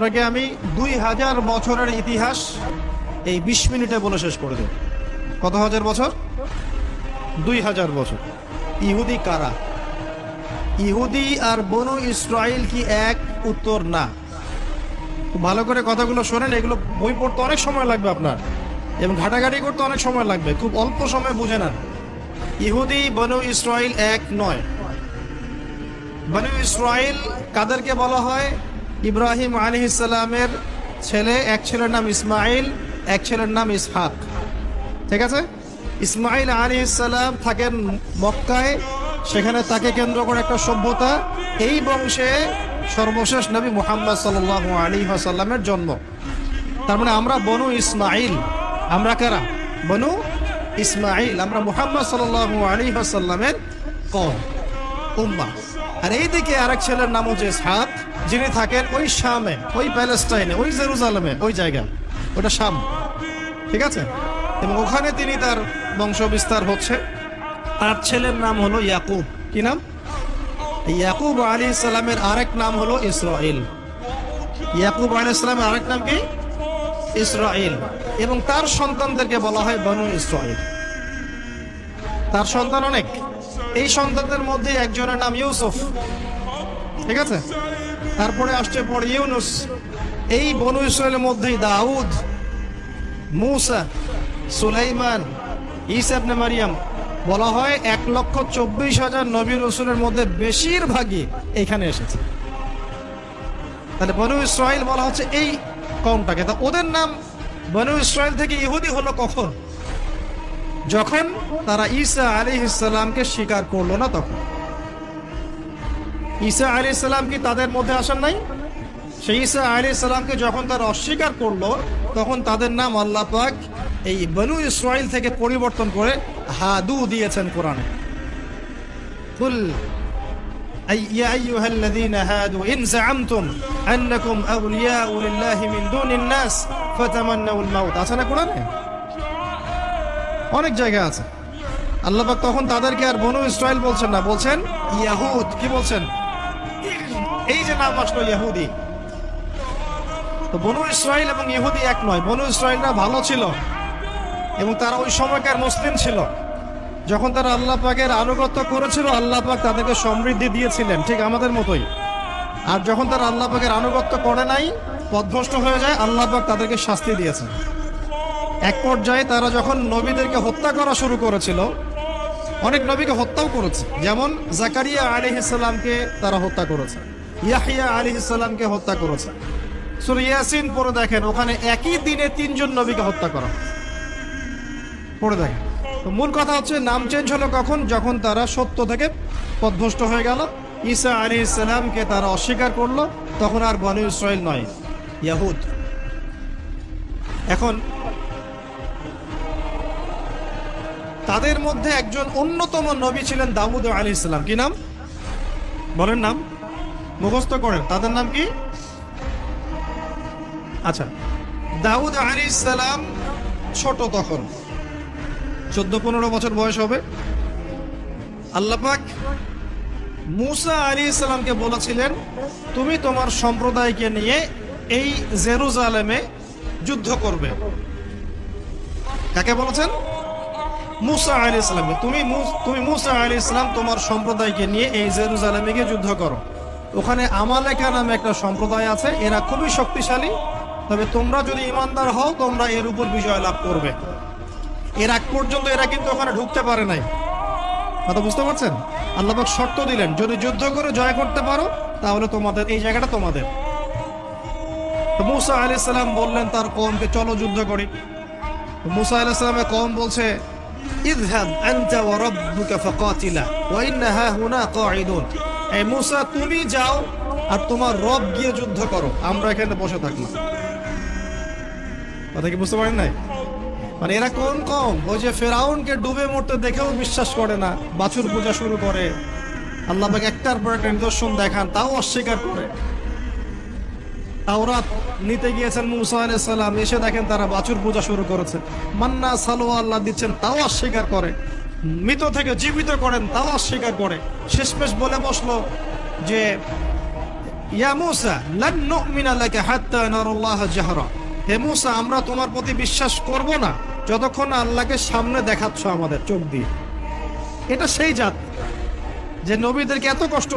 আপনাকে আমি দুই হাজার বছরের ইতিহাস এই বিশ মিনিটে বলে শেষ করে দেব। কত হাজার বছর? দুই হাজার বছর। ইহুদি কারা? ইহুদি আর বনু ইসরায়েল কি এক? উত্তর না। ভালো করে কথাগুলো শোনেন, এগুলো বই পড়তে অনেক সময় লাগবে আপনার। এবং ঘাটাঘাটি করতে অনেক সময় লাগবে, খুব অল্প সময় বুঝে নেন। ইহুদি, বনু ইসরায়েল এক নয়। বনু ইসরায়েল কাদেরকে বলা হয়? ইব্রাহিম আলী ইসলামের ছেলে, এক ছেলের নাম ইসমাইল এক ছেলের নাম ইসহাক। ঠিক আছে? ইসমাইল আলী ইসলাম থাকেন মক্কায়, সেখানে তাকে কেন্দ্র করে একটা সভ্যতা। এই বংশে সর্বশেষ নবী মুহাম্মদ সাল আলী সাল্লামের জন্ম। তার মানে আমরা বনু ইসমাইল আমরা কারা? বনু ইসমাইল আমরা মুহাম্মদ সাল আলী সাল্লামের কম উম্মা। আর এইদিকে আরেক ছেলের নাম হচ্ছে ইসহাক, যিনি থাকেন ওই শামে, ওই প্যালেস্টাইনে, ওই জেরুজালেমে, ওই জায়গা ওটা শাম, ঠিক আছে? এবং ওখানে তিনি তার বংশ বিস্তার হচ্ছে। তার ছেলের নাম হলো ইয়াকুব। কি নাম? ইয়াকুব আলী ইসলামের আরেক নাম হলো ইসরাইল। ইয়াকুব আলী ইসলামের আরেক নাম কি? ইসরাইল। এবং তার সন্তানদেরকে বলা হয় বনু ইসরাইল। তার সন্তান অনেক? এই সন্তানদের মধ্যে একজনের নাম ইউসুফ। ঠিক আছে? তারপরে আসছে পর ইউনুস। এই বনু ইসরায়েলের মধ্যেই দাউদ, মুসা, সুলাইমান ইসাবনে মারিয়াম, বলা হয় এক লক্ষ চব্বিশ হাজার নবী রসুলের মধ্যে বেশিরভাগই এখানে এসেছে। তাহলে বনু ইসরায়েল বলা হচ্ছে এই কমটাকে তা ওদের নাম বনু ইসরায়েল থেকে ইহুদি হলো কখন? যখন তারা ঈসা আলী ইসলামকে স্বীকার করলো না তখন ঈসা আলী ইসলাম কি তাদের মধ্যে আসেন নাই সেই ঈসা আলী ইসলামকে যখন তারা অস্বীকার করলো তখন তাদের নাম আল্লাহ পাক এই বনু ইসরায়েল থেকে পরিবর্তন করে হাদু দিয়েছেন কোরআনে কুল أي يا أيها الذين هادوا إن زعمتم أنكم أولياء لله من دون الناس فتمنوا الموت আছে না কোরআনে অনেক জায়গা আছে। আল্লাপাক তখন তাদেরকে আর বনু ইসরায়েল বলছেন না, বলছেন ইয়াহুদ। কি বলছেন? এই যে নাম আসলো ইয়াহুদি। তো বনু ইসরায়েল এবং ইহুদি এক নয়, বনু ইসরায়েলরা ভালো ছিল এবং তারা ওই সময়কার মুসলিম ছিল। যখন তারা আল্লাহ পাকের আনুগত্য করেছিল আল্লাহ পাক তাদেরকে সমৃদ্ধি দিয়েছিলেন, ঠিক আমাদের মতোই। আর যখন তারা আল্লাহ পাকের আনুগত্য করে নাই পথভ্রষ্ট হয়ে যায় আল্লাহ পাক তাদেরকে শাস্তি দিয়েছেন। এক পর্যায়ে তারা যখন নবীদেরকে হত্যা করা শুরু করেছিল, অনেক নবীকে হত্যাও করেছে। যেমন জাকারিয়া আলী ইসলামকে তারা হত্যা করেছে। ইয়াহিয়া আলী ইসলামকে হত্যা করেছে। সুর ইয়াসিন পরে দেখেন, ওখানে একই দিনে তিনজন নবীকে হত্যা করা। পড়ে দেখেন। মূল কথা হচ্ছে, নাম চেঞ্জ হলো কখন? যখন তারা সত্য থেকে পথভ্রষ্ট হয়ে গেল। ঈসা আলী ইসলামকে তারা অস্বীকার করল। তখন আর বনু ইসরায়েল নয়, ইয়াহুদ। এখন তাদের মধ্যে একজন অন্যতম নবী ছিলেন দাউদ আলী ইসলাম কি নাম? বলেন নাম। মুখস্থ করেন। তাদের নাম কি? আচ্ছা। দাউদ আলী ইসলাম ছোট তখন। চোদ্দ পনেরো বছর বয়স হবে। আল্লাপাক মুসা আলী ইসলামকে বলেছিলেন, তুমি তোমার সম্প্রদায়কে নিয়ে এই জেরুজালেমে যুদ্ধ করবে। কাকে বলেছেন? মুসা আলী ইসলামকে তুমি তুমি মুসা আলী ইসলাম তোমার সম্প্রদায়কে নিয়ে এই জেরুজালেমে গিয়ে যুদ্ধ করো। ওখানে আমালেকা নামে একটা সম্প্রদায় আছে, এরা খুবই শক্তিশালী। তবে তোমরা যদি ইমানদার হও, তোমরা এর উপর বিজয় লাভ করবে। এর আগ পর্যন্ত এরা কিন্তু ওখানে ঢুকতে পারে নাই। কথা বুঝতে পারছেন? আল্লাহবাক শর্ত দিলেন, যদি যুদ্ধ করে জয় করতে পারো, তাহলে তোমাদের, এই জায়গাটা তোমাদের। মুসা আলি সাল্লাম বললেন তার কমকে চলো যুদ্ধ করি। মুসা আলি সাল্লামের কম বলছে ইযহাব আনতা ওয়া রাব্বুকা ফাকাতিলা, ওয়া ইন্না হাহুনা তুমি যাও আর তোমার রব গিয়ে যুদ্ধ করো। আমরা এখানে বসে থাকলাম কথা কি বুঝতে পারেন নাই? মানে এরা কোন কম ওই যে ফেরাউনকে ডুবে মরতে দেখেও বিশ্বাস করে না, বাছুর পূজা শুরু করে। আল্লাহ একটার পর একটা নিদর্শন দেখান, তাও অস্বীকার করে। তাওরাত নিতে গিয়েছেন মুসা আলাইহিস সালাম। এসে দেখেন তারা বাছুর পূজা শুরু করেছে। মান্না সালোয়া আল্লাহ দিচ্ছেন তাও অস্বীকার করে। মৃত থেকে জীবিত করেন তাও অস্বীকার করে। শেষমেশ বলে বসল যে, ইয়া মুসা, লান নুমিনা লাকা হাত্তা নারাল্লাহ জাহরা। হে মুসা, আমরা তোমার প্রতি বিশ্বাস করব না। যতক্ষণ আল্লাহকে সামনে দেখাচ্ছ আমাদের চোখ দিয়ে। এটা সেই জাত যে নবীদেরকে এত কষ্ট